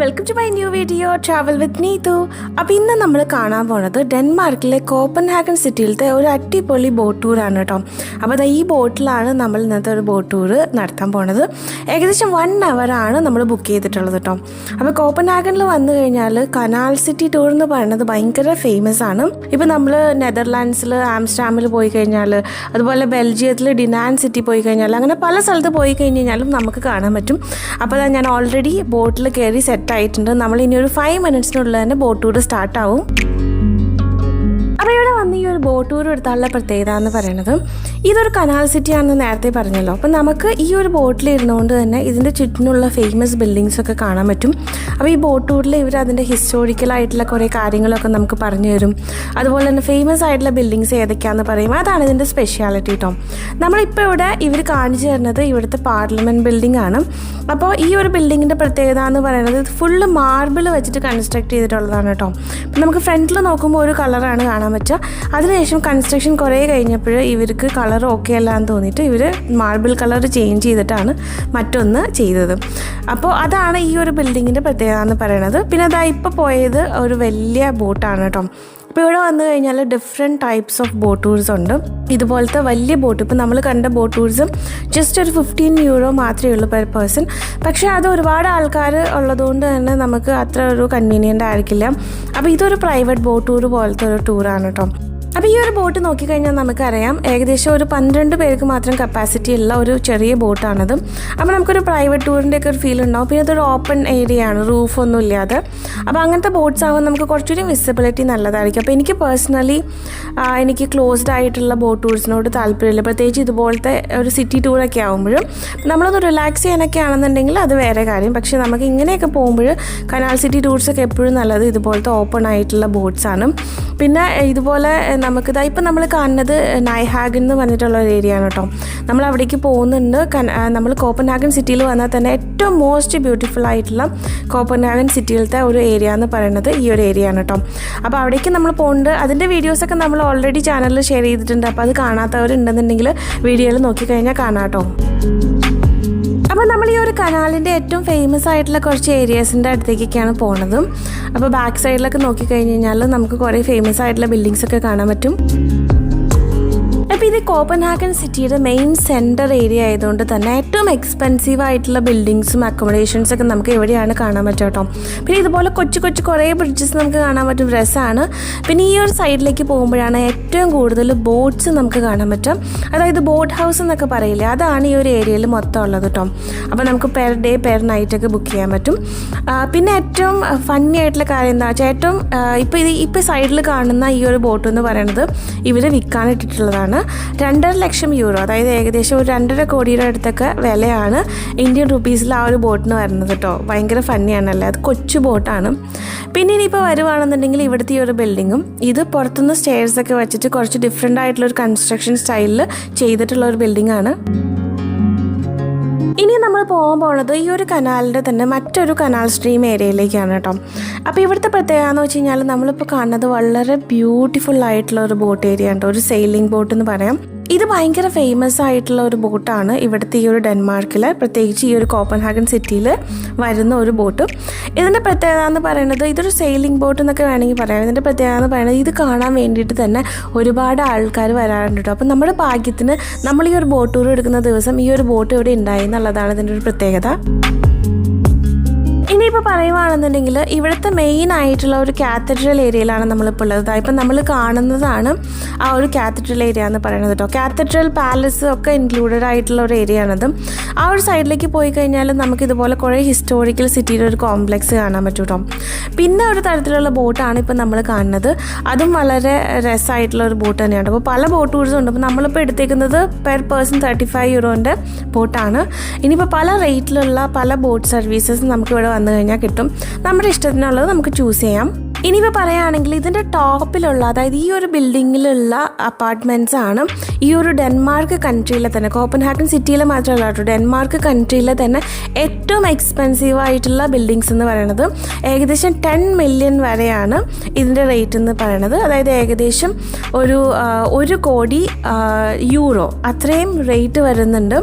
Welcome to my new video travel with Neethu അപ്പോൾ ഇന്ന് നമ്മൾ കാണാൻ പോണത് ഡെൻമാർക്കിലെ കോപ്പൻഹാഗൻ സിറ്റിയിലത്തെ ഒരു അടിപൊളി ബോട്ട് ടൂർ ആണ് കേട്ടോ. അപ്പോൾ ദാ ഈ ബോട്ടിലാണ് നമ്മൾ ഇന്നത്തെ ഒരു ബോട്ട് ടൂർ നടത്താൻ പോണത്. ഏകദേശം വൺ ആണ് നമ്മൾ ബുക്ക് ചെയ്തിട്ടുള്ളത് കേട്ടോ. അപ്പോൾ കോപ്പൻഹാഗനിൽ വന്നു കഴിഞ്ഞാൽ കനാൽ സിറ്റി ടൂർ എന്ന് പറയുന്നത് ഭയങ്കര ഫേമസ് ആണ്. ഇപ്പോൾ നമ്മൾ നെതർലാൻഡ്സിൽ ആംസ്റ്റാമിൽ പോയി കഴിഞ്ഞാൽ അതുപോലെ ബെൽജിയത്തിൽ ഡിനാൻ സിറ്റി പോയി കഴിഞ്ഞാൽ അങ്ങനെ പല സ്ഥലത്ത് പോയി കഴിഞ്ഞു കഴിഞ്ഞാലും നമുക്ക് കാണാൻ പറ്റും. അപ്പോൾ ഞാൻ ഓൾറെഡി ബോട്ടിൽ കയറി സെറ്റ് ആയിട്ടുണ്ട്. നമ്മൾ ഇനി ഒരു ഫൈവ് മിനിറ്റ്സിനുള്ളിൽ തന്നെ ബോട്ട് ടൂർ സ്റ്റാർട്ട് ഒരു ബോട്ട് ടൂർ എടുത്താലുള്ള പ്രത്യേകത എന്ന് പറയുന്നത് ഇതൊരു കനാൽ സിറ്റി ആണെന്ന് നേരത്തെ പറഞ്ഞല്ലോ. അപ്പം നമുക്ക് ഈ ഒരു ബോട്ടിൽ ഇരുന്നുകൊണ്ട് തന്നെ ഇതിന്റെ ചുറ്റിനുള്ള ഫേമസ് ബിൽഡിങ്സ് ഒക്കെ കാണാൻ പറ്റും. അപ്പോൾ ഈ ബോട്ട് ടൂറിൽ ഇവർ അതിന്റെ ഹിസ്റ്റോറിക്കലായിട്ടുള്ള കുറേ കാര്യങ്ങളൊക്കെ നമുക്ക് പറഞ്ഞു തരും. അതുപോലെ തന്നെ ഫേമസ് ആയിട്ടുള്ള ബിൽഡിങ്സ് ഏതൊക്കെയാണെന്ന് പറയും. അതാണ് ഇതിന്റെ സ്പെഷ്യാലിറ്റി കേട്ടോ നമ്മളിപ്പോൾ ഇവിടെ ഇവർ കാണിച്ചു തരുന്നത് ഇവിടുത്തെ പാർലമെന്റ് ബിൽഡിംഗ് ആണ്. അപ്പോൾ ഈ ഒരു ബിൽഡിങ്ങിന്റെ പ്രത്യേകത എന്ന് പറയുന്നത് ഫുള്ള് മാർബിൾ വെച്ചിട്ട് കൺസ്ട്രക്ട് ചെയ്തിട്ടുള്ളതാണ് കേട്ടോ നമുക്ക് ഫ്രണ്ടിൽ നോക്കുമ്പോൾ ഒരു കളറാണ് കാണാൻ പറ്റുക. അതിനുശേഷം കൺസ്ട്രക്ഷൻ കുറേ കഴിഞ്ഞപ്പോൾ ഇവർക്ക് കളർ ഓക്കെ അല്ല എന്ന് തോന്നിയിട്ട് ഇവർ മാർബിൾ കളർ ചേഞ്ച് ചെയ്തിട്ടാണ് മറ്റൊന്ന് ചെയ്തത്. അപ്പോൾ അതാണ് ഈ ഒരു ബിൽഡിങ്ങിന്റെ പ്രത്യേകത എന്ന് പറയുന്നത് പിന്നെ അതാ ഇപ്പോൾ പോയത് ഒരു വലിയ ബോട്ടാണ് കേട്ടോ അപ്പോൾ ഇവിടെ വന്നു കഴിഞ്ഞാൽ different types of boat tours ഉണ്ട്. ഇതുപോലത്തെ വലിയ ബോട്ട് ഇപ്പോൾ നമ്മൾ കണ്ട ബോട്ട് ടൂർസും ജസ്റ്റ് ഒരു ഫിഫ്റ്റീൻ യൂറോ മാത്രമേ ഉള്ളൂ പെർ പേഴ്സൺ പക്ഷേ അത് ഒരുപാട് ആൾക്കാർ ഉള്ളതുകൊണ്ട് തന്നെ നമുക്ക് അത്ര ഒരു കൺവീനിയന്റ് ആയിരിക്കില്ല. അപ്പോൾ ഇതൊരു പ്രൈവറ്റ് ബോട്ട് ടൂർ പോലത്തെ ഒരു ടൂറാണ് കേട്ടോ അപ്പോൾ ഈ ഒരു ബോട്ട് നോക്കിക്കഴിഞ്ഞാൽ നമുക്കറിയാം ഏകദേശം ഒരു പന്ത്രണ്ട് പേർക്ക് മാത്രം കപ്പാസിറ്റി ഉള്ള ഒരു ചെറിയ ബോട്ടാണത്. അപ്പോൾ നമുക്കൊരു പ്രൈവറ്റ് ടൂറിന്റെ ഒക്കെ ഒരു ഫീൽ ഉണ്ടാവും. പിന്നെ അതൊരു ഓപ്പൺ ഏരിയ ആണ് റൂഫ് ഒന്നും ഇല്ലാതെ. അപ്പോൾ അങ്ങനത്തെ ബോട്ട്സ് ആകുമ്പോൾ നമുക്ക് കുറച്ചുകൂടി വിസിബിലിറ്റി നല്ലതായിരിക്കും. അപ്പോൾ എനിക്ക് പേഴ്സണലി എനിക്ക് ക്ലോസ്ഡ് ആയിട്ടുള്ള ബോട്ട് ടൂർസിനോട് താല്പര്യമില്ല. പ്രത്യേകിച്ച് ഇതുപോലത്തെ ഒരു സിറ്റി ടൂറൊക്കെ ആകുമ്പോഴും നമ്മളൊന്ന് റിലാക്സ് ചെയ്യാനൊക്കെ ആണെന്നുണ്ടെങ്കിൽ അത് വേറെ കാര്യം. പക്ഷേ നമുക്ക് ഇങ്ങനെയൊക്കെ പോകുമ്പോൾ കനാൽ സിറ്റി ടൂർസൊക്കെ എപ്പോഴും നല്ലത് ഇതുപോലത്തെ ഓപ്പൺ ആയിട്ടുള്ള ബോട്ട്സ് ആണ്. പിന്നെ ഇതുപോലെ നമുക്ക് ഇതാ ഇപ്പം നമ്മൾ കാണുന്നത് നൈഹാഗൻ എന്ന് പറഞ്ഞിട്ടുള്ള ഒരു ഏരിയ ആണ് കേട്ടോ. നമ്മൾ അവിടേക്ക് പോകുന്നുണ്ട്. നമ്മൾ കോപ്പൻഹാഗൻ സിറ്റിയിൽ വന്നാൽ തന്നെ ഏറ്റവും മോസ്റ്റ് ബ്യൂട്ടിഫുൾ ആയിട്ടുള്ള കോപ്പൻഹാഗൻ സിറ്റിയിലത്തെ ഒരു ഏരിയ എന്ന് പറയുന്നത് ഈ ഒരു ഏരിയ ആണ് കേട്ടോ. അപ്പോൾ അവിടേക്ക് നമ്മൾ പോകുന്നുണ്ട്. അതിന്റെ വീഡിയോസൊക്കെ നമ്മൾ ഓൾറെഡി ചാനലിൽ ഷെയർ ചെയ്തിട്ടുണ്ട്. അപ്പോൾ അത് കാണാത്തവരുണ്ടെന്നുണ്ടെങ്കിൽ വീഡിയോയിൽ നോക്കിക്കഴിഞ്ഞാൽ കാണാം കേട്ടോ. അപ്പോൾ നമ്മൾ ഈ ഒരു കനാലിന്റെ ഏറ്റവും ഫേമസ് ആയിട്ടുള്ള കുറച്ച് ഏരിയാസിന്റെ അടുത്തേക്കൊക്കെയാണ് പോണതും. അപ്പോൾ ബാക്ക് സൈഡിലൊക്കെ നോക്കിക്കഴിഞ്ഞ് കഴിഞ്ഞാൽ നമുക്ക് കുറേ ഫേമസ് ആയിട്ടുള്ള ബിൽഡിങ്സ് ഒക്കെ കാണാൻ പറ്റും. ഇത് കോപ്പൻഹാഗൻ സിറ്റിയുടെ മെയിൻ സെന്റർ ഏരിയ ആയതുകൊണ്ട് തന്നെ ഏറ്റവും എക്സ്പെൻസീവ് ആയിട്ടുള്ള ബിൽഡിങ്സും അക്കോമഡേഷൻസ് ഒക്കെ നമുക്ക് എവിടെയാണ് കാണാൻ പറ്റുക കേട്ടോ. പിന്നെ ഇതുപോലെ കൊച്ചു കൊച്ചു കുറേ ബ്രിഡ്ജസ് നമുക്ക് കാണാൻ പറ്റും. രസമാണ് പിന്നെ ഈ ഒരു സൈഡിലേക്ക് പോകുമ്പോഴാണ് ഏറ്റവും കൂടുതൽ ബോട്ട്സ് നമുക്ക് കാണാൻ പറ്റും അതായത് ബോട്ട് ഹൗസ് എന്നൊക്കെ പറയില്ലേ അതാണ് ഈ ഒരു ഏരിയയിൽ മൊത്തം ഉള്ളത് കേട്ടോ. അപ്പോൾ നമുക്ക് പെർ ഡേ പെർ നൈറ്റ് ഒക്കെ ബുക്ക് ചെയ്യാൻ പറ്റും. പിന്നെ ഏറ്റവും ഫണ്ണി ആയിട്ടുള്ള കാര്യം എന്താ വെച്ചാൽ ഏറ്റവും ഇപ്പോൾ ഇത് ഇപ്പോൾ സൈഡിൽ കാണുന്ന ഈ ഒരു ബോട്ട് എന്ന് പറയുന്നത് ഇവർ വിൽക്കാൻ ഇട്ടിട്ടുള്ളതാണ്. രണ്ടര ലക്ഷം യൂറോ അതായത് ഏകദേശം ഒരു രണ്ടര കോടിയുടെ അടുത്തൊക്കെ വിലയാണ് ഇന്ത്യൻ റുപ്പീസിൽ ആ ഒരു ബോട്ടിന് വരുന്നത് കേട്ടോ ഭയങ്കര ഫണ്ണിയാണല്ലേ? അത് കൊച്ചു ബോട്ടാണ്. പിന്നെ ഇനിയിപ്പോൾ വരുവാണെന്നുണ്ടെങ്കിൽ ഇവിടുത്തെ ഈ ഒരു ബിൽഡിങ്ങും ഇത് പുറത്തുനിന്ന് സ്റ്റെയർസൊക്കെ വെച്ചിട്ട് കുറച്ച് ഡിഫറെന്റ് ആയിട്ടുള്ള ഒരു കൺസ്ട്രക്ഷൻ സ്റ്റൈലിൽ ചെയ്തിട്ടുള്ള ഒരു ബിൽഡിംഗ് ആണ് ഇനി നമ്മൾ പോകാൻ പോണത് ഈ ഒരു കനാലിന്റെ തന്നെ മറ്റൊരു കനാൽ സ്ട്രീം ഏരിയയിലേക്കാണ് കേട്ടോ. അപ്പോൾ ഇവിടുത്തെ പ്രത്യേകത എന്ന് വെച്ച് കഴിഞ്ഞാൽ നമ്മളിപ്പോൾ കാണുന്നത് വളരെ ബ്യൂട്ടിഫുൾ ആയിട്ടുള്ള ഒരു ബോട്ട് ഏരിയ ഉണ്ട് ഒരു സെയിലിംഗ് ബോട്ട് എന്ന് പറയാം. ഇത് ഭയങ്കര ഫേമസ് ആയിട്ടുള്ള ഒരു ബോട്ടാണ്. ഇവിടുത്തെ ഈ ഒരു ഡെൻമാർക്കിൽ പ്രത്യേകിച്ച് ഈ ഒരു കോപ്പൻഹാഗൻ സിറ്റിയിൽ വരുന്ന ഒരു ബോട്ട്. ഇതിന്റെ പ്രത്യേകത എന്ന് പറയുന്നത് ഇതൊരു സെയിലിംഗ് ബോട്ട് എന്നൊക്കെ വേണമെങ്കിൽ പറയാം. ഇതിന്റെ പ്രത്യേകത എന്ന് പറയുന്നത് ഇത് കാണാൻ വേണ്ടിയിട്ട് തന്നെ ഒരുപാട് ആൾക്കാർ വരാറുണ്ട് കേട്ടോ. അപ്പം നമ്മുടെ ഭാഗ്യത്തിന് നമ്മൾ ഈ ഒരു ബോട്ട് ടൂർ എടുക്കുന്ന ദിവസം ഈ ഒരു ബോട്ട് ഇവിടെ ഉണ്ടായി എന്നുള്ളതാണ് ഇതിന്റെ ഒരു പ്രത്യേകത. ഇനിയിപ്പോൾ പറയുവാണെന്നുണ്ടെങ്കിൽ ഇവിടുത്തെ മെയിൻ ആയിട്ടുള്ള ഒരു കാത്തഡ്രൽ ഏരിയയിലാണ് നമ്മളിപ്പോൾ ഉള്ളത്. ഇപ്പം നമ്മൾ കാണുന്നതാണ് ആ ഒരു കാത്തഡ്രൽ ഏരിയ എന്ന് പറയുന്നത് കേട്ടോ. കാത്തഡ്രൽ പാലസ് ഒക്കെ ഇൻക്ലൂഡഡ് ആയിട്ടുള്ള ഒരു ഏരിയ ആണത്. ആ ഒരു സൈഡിലേക്ക് പോയി കഴിഞ്ഞാൽ നമുക്ക് ഇതുപോലെ കുറേ ഹിസ്റ്റോറിക്കൽ സിറ്റിയുടെ ഒരു കോംപ്ലക്സ് കാണാൻ പറ്റും കേട്ടോ. പിന്നെ ഒരു തരത്തിലുള്ള ബോട്ടാണ് ഇപ്പോൾ നമ്മൾ കാണുന്നത്. അതും വളരെ രസമായിട്ടുള്ള ഒരു ബോട്ട് തന്നെയാണ്. അപ്പോൾ പല ബോട്ട് ടൂർസും ഉണ്ട്. അപ്പോൾ നമ്മളിപ്പോൾ എടുത്തേക്കുന്നത് പെർ പേഴ്സൺ തേർട്ടി ഫൈവ് യൂറോന്റെ ബോട്ടാണ്. ഇനിയിപ്പോൾ പല റേറ്റിലുള്ള പല ബോട്ട് സർവീസസ് നമുക്ക് ഇവിടെ വന്നു കഴിഞ്ഞാൽ കിട്ടും. നമ്മുടെ ഇഷ്ടത്തിനുള്ളത് നമുക്ക് ചൂസ് ചെയ്യാം. ഇനിയിപ്പോൾ പറയുകയാണെങ്കിൽ ഇതിന്റെ ടോപ്പിലുള്ള അതായത് ഈ ഒരു ബിൽഡിങ്ങിലുള്ള അപ്പാർട്ട്മെന്റ്സ് ആണ് ഈ ഒരു ഡെൻമാർക്ക് കൺട്രിയിലെ തന്നെ കോപ്പൻഹാഗൻ സിറ്റിയിലെ മാത്രമല്ല കേട്ടോ ഡെൻമാർക്ക് കൺട്രിയിലെ തന്നെ ഏറ്റവും എക്സ്പെൻസീവ് ആയിട്ടുള്ള ബിൽഡിങ്സ് എന്ന് പറയുന്നത് ഏകദേശം ടെൻ മില്യൺ വരെയാണ് ഇതിന്റെ റേറ്റ് എന്ന് പറയുന്നത്. അതായത് ഏകദേശം ഒരു ഒരു കോടി യൂറോ അത്രയും റേറ്റ് വരുന്നുണ്ട്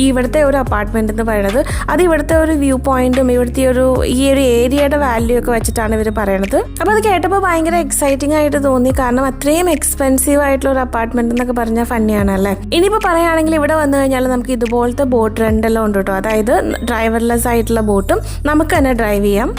ഈ ഇവിടുത്തെ ഒരു അപ്പാർട്ട്മെന്റ് എന്ന് പറയുന്നത്. അത് ഇവിടുത്തെ ഒരു വ്യൂ പോയിന്റും ഇവിടുത്തെ ഒരു ഈ ഒരു ഏരിയയുടെ വാല്യൂ ഒക്കെ വെച്ചിട്ടാണ് ഇവർ പറയണത്. അപ്പോൾ അത് കേട്ടപ്പോൾ ഭയങ്കര എക്സൈറ്റിംഗ് ആയിട്ട് തോന്നി. കാരണം അത്രയും എക്സ്പെൻസീവ് ആയിട്ടുള്ള ഒരു അപ്പാർട്ട്മെന്റ് എന്നൊക്കെ പറഞ്ഞാൽ ഫണ്ണിയാണ് അല്ലേ ഇനിയിപ്പോൾ പറയുകയാണെങ്കിൽ ഇവിടെ വന്നു കഴിഞ്ഞാൽ നമുക്ക് ഇതുപോലത്തെ ബോട്ട് റെന്റെല്ലാം ഉണ്ട് കേട്ടോ. അതായത് ഡ്രൈവർലെസ് ആയിട്ടുള്ള ബോട്ടും നമുക്ക് തന്നെ ഡ്രൈവ് ചെയ്യാം.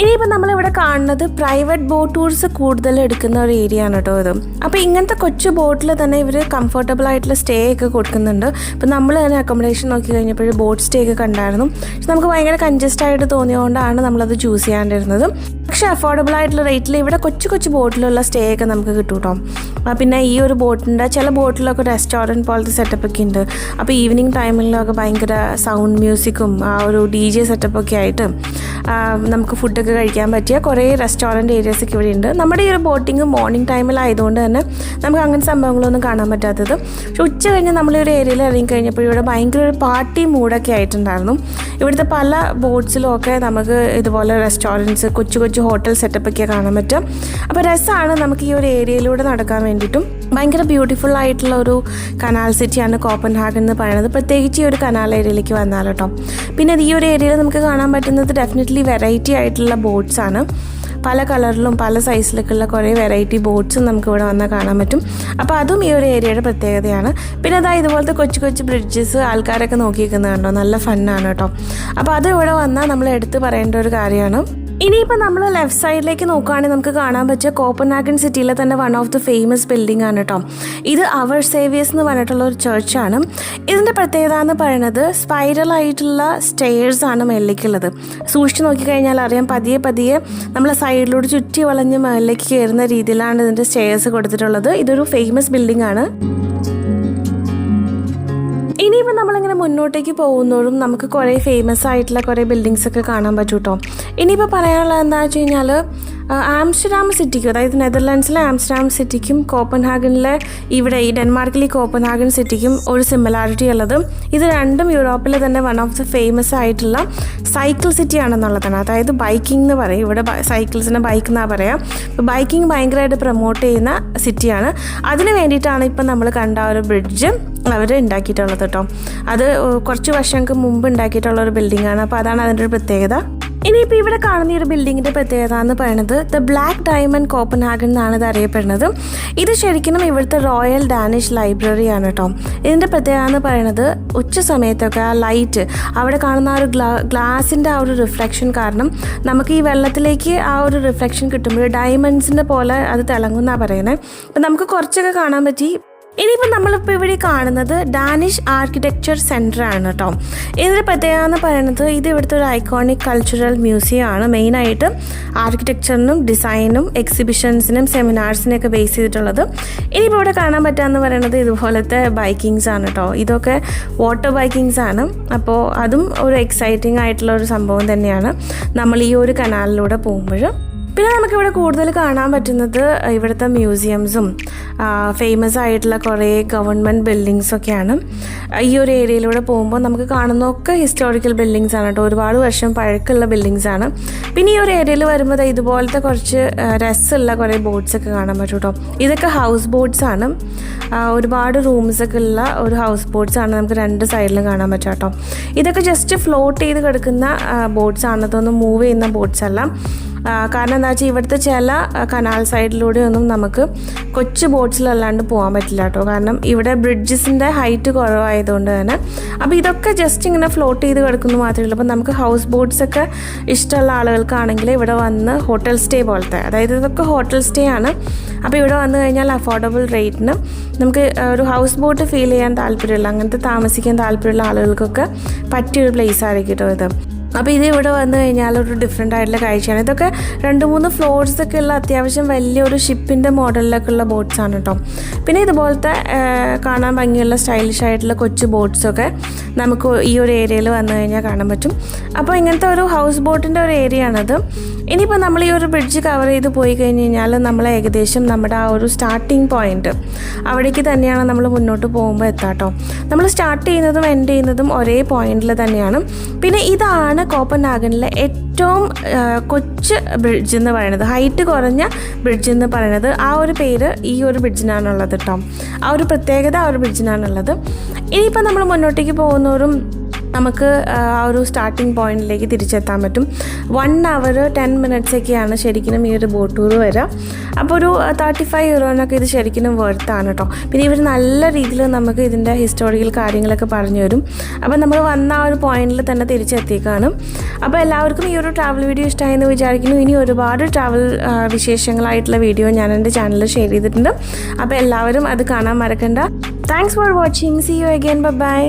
ഇനിയിപ്പോൾ നമ്മളിവിടെ കാണുന്നത് പ്രൈവറ്റ് ബോട്ട് ടൂർസ് കൂടുതൽ എടുക്കുന്ന ഒരു ഏരിയ ആണ് കേട്ടോ ഇത്. അപ്പോൾ ഇങ്ങനത്തെ കൊച്ചു ബോട്ടിൽ തന്നെ ഇവർ കംഫർട്ടബിൾ ആയിട്ടുള്ള സ്റ്റേ ഒക്കെ കൊടുക്കുന്നുണ്ട്. ഇപ്പോൾ നമ്മൾ തന്നെ അക്കോമഡേഷൻ നോക്കി കഴിഞ്ഞപ്പോൾ ബോട്ട് സ്റ്റേ ഒക്കെ കണ്ടായിരുന്നു. പക്ഷെ നമുക്ക് ഭയങ്കര കൺജസ്റ്റ് ആയിട്ട് തോന്നിയതുകൊണ്ടാണ് നമ്മളത് ചൂസ് ചെയ്യാണ്ടിരുന്നത്. പക്ഷെ അഫോർഡബിൾ ആയിട്ടുള്ള റേറ്റിൽ ഇവിടെ കൊച്ചു കൊച്ചു ബോട്ടിലുള്ള സ്റ്റേ ഒക്കെ നമുക്ക് കിട്ടും കേട്ടോ. പിന്നെ ഈ ഒരു ബോട്ടിന്റെ ചില ബോട്ടിലൊക്കെ റെസ്റ്റോറന്റ് പോലത്തെ സെറ്റപ്പ് ഒക്കെ ഉണ്ട്. അപ്പോൾ ഈവനിങ് ടൈമിലൊക്കെ ഭയങ്കര സൗണ്ട് മ്യൂസിക്കും ആ ഒരു ഡി ജെ സെറ്റപ്പൊക്കെ ആയിട്ട് നമുക്ക് ഫുഡൊക്കെ കഴിക്കാൻ പറ്റിയ കുറേ റെസ്റ്റോറന്റ് ഏരിയാസ് ഒക്കെ ഇവിടെ ഉണ്ട് നമ്മുടെ ഈ ഒരു ബോട്ടിങ് മോർണിംഗ് ടൈമിലായതുകൊണ്ട് തന്നെ നമുക്ക് അങ്ങനെ സംഭവങ്ങളൊന്നും കാണാൻ പറ്റാത്തത്. പക്ഷെ ഉച്ച കഴിഞ്ഞ് നമ്മൾ ഒരു ഏരിയയിൽ ഇറങ്ങി കഴിഞ്ഞപ്പോൾ ഇവിടെ ഭയങ്കര ഒരു പാർട്ടി മൂഡൊക്കെ ആയിട്ടുണ്ടായിരുന്നു. ഇവിടുത്തെ പല ബോട്ട്സിലും ഒക്കെ നമുക്ക് ഇതുപോലെ റെസ്റ്റോറന്റ്സ് കൊച്ചു കൊച്ചു ഹോട്ടൽ സെറ്റപ്പൊക്കെ കാണാൻ പറ്റും. അപ്പോൾ രസമാണ് നമുക്ക് ഈ ഒരു ഏരിയയിലൂടെ നടക്കാൻ വേണ്ടിയിട്ടും. ഭയങ്കര ബ്യൂട്ടിഫുൾ ആയിട്ടുള്ള ഒരു കനാൽ സിറ്റിയാണ് കോപ്പൻ ഹാഗൻ എന്ന് പറയുന്നത്. പ്രത്യേകിച്ച് ഈ ഒരു കനാൽ ഏരിയയിലേക്ക് വന്നാൽ കേട്ടോ. പിന്നെ ഈ ഒരു ഏരിയയിൽ നമുക്ക് കാണാൻ പറ്റുന്നത് ഡെഫിനറ്റ്ലി വെറൈറ്റി ആയിട്ടുള്ള ബോട്ട്സ് ആണ്. പല കളറിലും പല സൈസിലൊക്കെയുള്ള കുറേ വെറൈറ്റി ബോട്ട്സും നമുക്ക് ഇവിടെ വന്നാൽ കാണാൻ പറ്റും. അപ്പോൾ അതും ഈ ഒരു ഏരിയയുടെ പ്രത്യേകതയാണ്. പിന്നെ അതാ ഇതുപോലത്തെ കൊച്ചു കൊച്ചു ബ്രിഡ്ജസ് ആൾക്കാരൊക്കെ നോക്കിയിരിക്കുന്നത് കണ്ടോ? നല്ല ഫണ്ണാണ് കേട്ടോ. അപ്പോൾ അത് ഇവിടെ വന്നാൽ നമ്മൾ എടുത്ത് പറയേണ്ട ഒരു കാര്യമാണ്. ഇനിയിപ്പോൾ നമ്മൾ ലെഫ്റ്റ് സൈഡിലേക്ക് നോക്കുകയാണെങ്കിൽ നമുക്ക് കാണാൻ പറ്റിയ കോപ്പനാഗൻ സിറ്റിയിലെ തന്നെ one of the famous building ആണ് കേട്ടോ ഇത് അവർ സേവിയേഴ്സ് എന്ന് പറഞ്ഞിട്ടുള്ള ഒരു ചർച്ചാണ് ഇതിന്റെ പ്രത്യേകത എന്ന് പറയുന്നത് സ്പൈറൽ ആയിട്ടുള്ള സ്റ്റെയർസ് ആണ് മേളിലേക്കുള്ളത്. സൂക്ഷിച്ച് നോക്കിക്കഴിഞ്ഞാൽ അറിയാം പതിയെ പതിയെ നമ്മൾ സൈഡിലൂടെ ചുറ്റി വളഞ്ഞ് മേളിലേക്ക് കയറുന്ന രീതിയിലാണ് ഇതിന്റെ സ്റ്റെയർസ് കൊടുത്തിട്ടുള്ളത്. ഇതൊരു ഫേമസ് ബിൽഡിംഗ് ആണ്. ഇനിയിപ്പോൾ നമ്മളിങ്ങനെ മുന്നോട്ടേക്ക് പോകുന്നതും നമുക്ക് കുറേ ഫേമസ് ആയിട്ടുള്ള കുറേ ബിൽഡിങ്സ് ഒക്കെ കാണാൻ പറ്റും കേട്ടോ ഇനിയിപ്പോൾ പറയാനുള്ളത് എന്താ വെച്ച് കഴിഞ്ഞാൽ ആംസ്റ്റർഡാം സിറ്റിക്കും അതായത് നെതർലാൻഡ്സിലെ ആംസ്റ്റർഡാം സിറ്റിക്കും കോപ്പൻഹാഗനിലെ ഇവിടെ ഈ ഡെൻമാർക്കിലെ കോപ്പൻഹാഗൻ സിറ്റിക്കും ഒരു സിമിലാരിറ്റി ഉള്ളത്. ഇത് രണ്ടും യൂറോപ്പിലെ തന്നെ വൺ ഓഫ് ദ ഫേമസ് ആയിട്ടുള്ള സൈക്കിൾ സിറ്റി ആണെന്നുള്ളതാണ്. അതായത് ബൈക്കിംഗ് എന്ന് പറയും. ഇവിടെ സൈക്കിൾസിന് ബൈക്ക് എന്നാ പറയാം. അപ്പോൾ ബൈക്കിംഗ് ഭയങ്കരമായിട്ട് പ്രൊമോട്ട് ചെയ്യുന്ന സിറ്റിയാണ് അതിന് വേണ്ടിയിട്ടാണ് ഇപ്പം നമ്മൾ കണ്ട ഒരു ബ്രിഡ്ജ് അവർ ഉണ്ടാക്കിയിട്ടുള്ളത് കേട്ടോ അത് കുറച്ച് വർഷങ്ങൾക്ക് മുമ്പ് ഉണ്ടാക്കിയിട്ടുള്ള ഒരു ബിൽഡിംഗ് ആണ് അപ്പോൾ അതാണ് അതിന്റെ ഒരു പ്രത്യേകത. ഇനിയിപ്പോൾ ഇവിടെ കാണുന്ന ഈ ഒരു ബിൽഡിങ്ങിന്റെ പ്രത്യേകത എന്ന് പറയുന്നത് ദ ബ്ലാക്ക് ഡയമണ്ട് കോപ്പൻഹാഗൻ എന്നാണ് ഇത് അറിയപ്പെടുന്നത്. ഇത് ശരിക്കും ഇവിടുത്തെ റോയൽ ഡാനിഷ് ലൈബ്രറിയാണ് കേട്ടോ ഇതിന്റെ പ്രത്യേകത എന്ന് പറയുന്നത് ഉച്ച സമയത്തൊക്കെ ആ ലൈറ്റ് അവിടെ കാണുന്ന ആ ഒരു ഗ്ലാ ഗ്ലാസിന്റെ ആ ഒരു റിഫ്ലക്ഷൻ കാരണം നമുക്ക് ഈ വെള്ളത്തിലേക്ക് ആ ഒരു റിഫ്ലക്ഷൻ കിട്ടുമ്പോൾ ഡയമണ്ട്സിന്റെ പോലെ അത് തിളങ്ങുന്നാണ് പറയുന്നത് അപ്പം നമുക്ക് കുറച്ചൊക്കെ കാണാൻ പറ്റി. ഇനിയിപ്പോൾ നമ്മളിപ്പോൾ ഇവിടെ കാണുന്നത് ഡാനിഷ് ആർക്കിടെക്ചർ സെന്റർ ആണ് കേട്ടോ ഇതിന്റെ പ്രത്യേകത എന്ന് പറയുന്നത് ഇത് ഇവിടുത്തെ ഒരു ഐക്കോണിക് കൾച്ചറൽ മ്യൂസിയം ആണ്. മെയിനായിട്ട് ആർക്കിടെക്ചറിനും ഡിസൈനും എക്സിബിഷൻസിനും സെമിനാർസിനൊക്കെ ബേസ് ചെയ്തിട്ടുള്ളത്. ഇനിയിപ്പോൾ ഇവിടെ കാണാൻ പറ്റുകയെന്ന് പറയുന്നത് ഇതുപോലത്തെ ബൈക്കിങ്സ് ആണ് കേട്ടോ ഇതൊക്കെ വാട്ടർ ബൈക്കിങ്സ് ആണ്. അപ്പോൾ അതും ഒരു എക്സൈറ്റിംഗ് ആയിട്ടുള്ള ഒരു സംഭവം തന്നെയാണ്. നമ്മൾ ഈ ഒരു കനാലിലൂടെ പോകുമ്പോൾ പിന്നെ നമുക്കിവിടെ കൂടുതൽ കാണാൻ പറ്റുന്നത് ഇവിടുത്തെ മ്യൂസിയംസും ഫേമസ് ആയിട്ടുള്ള കുറേ ഗവൺമെന്റ് ബിൽഡിങ്സൊക്കെയാണ് ഈ ഒരു ഏരിയയിലൂടെ പോകുമ്പോൾ നമുക്ക് കാണുന്നതൊക്കെ ഹിസ്റ്റോറിക്കൽ ബിൽഡിങ്സ് ആണ് കേട്ടോ. ഒരുപാട് വർഷം പഴക്കമുള്ള ബിൽഡിങ്സ് ആണ്. പിന്നെ ഈ ഒരു ഏരിയയിൽ വരുമ്പോൾ ഇതുപോലത്തെ കുറച്ച് രസമുള്ള കുറേ ബോട്ട്സ് ഒക്കെ കാണാൻ പറ്റും കേട്ടോ. ഇതൊക്കെ ഹൗസ് ബോട്ട്സ് ആണ്. ഒരുപാട് റൂംസ് ഒക്കെ ഉള്ള ഒരു ഹൗസ് ബോട്ട്സ് ആണ് നമുക്ക് രണ്ട് സൈഡിലും കാണാൻ പറ്റും കേട്ടോ. ഇതൊക്കെ ജസ്റ്റ് ഫ്ലോട്ട് ചെയ്ത് കിടക്കുന്ന ബോട്ട്സ് ആണ്. ഇതൊന്നും മൂവ് ചെയ്യുന്ന ബോട്ട്സ് അല്ല. ആ, കാരണം എന്താ വെച്ചാൽ ഇവിടുത്തെ ചില കനാൽ സൈഡിലൂടെ ഒന്നും നമുക്ക് കൊച്ചു ബോട്ട്സിലല്ലാണ്ട് പോകാൻ പറ്റില്ല കേട്ടോ കാരണം ഇവിടെ ബ്രിഡ്ജസിന്റെ ഹൈറ്റ് കുറവായതുകൊണ്ട് തന്നെ. അപ്പോൾ ഇതൊക്കെ ജസ്റ്റ് ഇങ്ങനെ ഫ്ലോട്ട് ചെയ്ത് കിടക്കുന്നു മാത്രമേ ഉള്ളൂ. അപ്പോൾ നമുക്ക് ഹൗസ് ബോട്ട്സൊക്കെ ഇഷ്ടമുള്ള ആളുകൾക്കാണെങ്കിൽ ഇവിടെ വന്ന് ഹോട്ടൽ സ്റ്റേ പോലത്തെ അതായത് ഇതൊക്കെ ഹോട്ടൽ സ്റ്റേ ആണ്. അപ്പോൾ ഇവിടെ വന്നു കഴിഞ്ഞാൽ അഫോർഡബിൾ റേറ്റിന് നമുക്ക് ഒരു ഹൗസ് ബോട്ട് ഫീൽ ചെയ്യാൻ താല്പര്യമുള്ള അങ്ങനത്തെ താമസിക്കാൻ താല്പര്യമുള്ള ആളുകൾക്കൊക്കെ പറ്റിയൊരു പ്ലേസ് ആയിരിക്കും കേട്ടോ ഇത്. അപ്പോൾ ഇത് ഇവിടെ വന്നു കഴിഞ്ഞാൽ ഒരു ഡിഫറെന്റ് ആയിട്ടുള്ള കാഴ്ചയാണ്. ഇതൊക്കെ രണ്ട് മൂന്ന് ഫ്ലോർസ് ഒക്കെ ഉള്ള അത്യാവശ്യം വലിയൊരു ഷിപ്പിന്റെ മോഡലിലൊക്കെ ഉള്ള ബോട്ട്സ് ആണ് കേട്ടോ പിന്നെ ഇതുപോലത്തെ കാണാൻ ഭംഗിയുള്ള സ്റ്റൈലിഷ് ആയിട്ടുള്ള കൊച്ചു ബോട്ട്സൊക്കെ നമുക്ക് ഈ ഒരു ഏരിയയിൽ വന്നു കഴിഞ്ഞാൽ കാണാൻ പറ്റും. അപ്പോൾ ഇങ്ങനത്തെ ഒരു ഹൗസ് ബോട്ടിന്റെ ഒരു ഏരിയ ആണത്. ഇനിയിപ്പോൾ നമ്മൾ ഈ ഒരു ബ്രിഡ്ജ് കവർ ചെയ്ത് പോയി കഴിഞ്ഞ് കഴിഞ്ഞാൽ നമ്മൾ ഏകദേശം നമ്മുടെ ആ ഒരു സ്റ്റാർട്ടിങ് പോയിന്റ് അവിടേക്ക് തന്നെയാണ് നമ്മൾ മുന്നോട്ട് പോകുമ്പോൾ എത്താട്ടോ. നമ്മൾ സ്റ്റാർട്ട് ചെയ്യുന്നതും എൻഡ് ചെയ്യുന്നതും ഒരേ പോയിന്റിൽ തന്നെയാണ്. പിന്നെ ഇതാണ് കോപ്പൻഹാഗനിലെ ഏറ്റവും കൊച്ച് ബ്രിഡ്ജ് എന്ന് പറയുന്നത്. ഹൈറ്റ് കുറഞ്ഞ ബ്രിഡ്ജ് എന്ന് പറയുന്നത്. ആ ഒരു പേര് ഈ ഒരു ബ്രിഡ്ജിനാണുള്ളത് കേട്ടോ ആ ഒരു പ്രത്യേകത ആ ഒരു ബ്രിഡ്ജിനാണുള്ളത് ഇനിയിപ്പോൾ നമ്മൾ മുന്നോട്ടേക്ക് പോകുന്നവരും നമുക്ക് ആ ഒരു സ്റ്റാർട്ടിംഗ് പോയിന്റിലേക്ക് തിരിച്ചെത്താൻ പറ്റും. വൺ അവർ ടെൻ മിനിറ്റ്സ് ഒക്കെയാണ് ശരിക്കും ഈ ഒരു ബോട്ട് ടൂർ വരിക. അപ്പോൾ ഒരു തേർട്ടി ഫൈവ് യൂറോനൊക്കെ ഇത് ശരിക്കും വെർത്താണ് കേട്ടോ പിന്നെ ഇവർ നല്ല രീതിയിൽ നമുക്ക് ഇതിന്റെ ഹിസ്റ്റോറിക്കൽ കാര്യങ്ങളൊക്കെ പറഞ്ഞു തരും. അപ്പോൾ നമ്മൾ വന്ന ആ ഒരു പോയിന്റിൽ തന്നെ തിരിച്ചെത്തിക്കാണ് അപ്പോൾ എല്ലാവർക്കും ഈ ഒരു ട്രാവൽ വീഡിയോ ഇഷ്ടമായെന്ന് വിചാരിക്കുന്നു. ഇനി ഒരുപാട് ട്രാവൽ വിശേഷങ്ങളായിട്ടുള്ള വീഡിയോ ഞാൻ എന്റെ ചാനലിൽ ഷെയർ ചെയ്തിട്ടുണ്ട്. അപ്പോൾ എല്ലാവരും അത് കാണാൻ മറക്കണ്ട. Thanks for watching see you again bye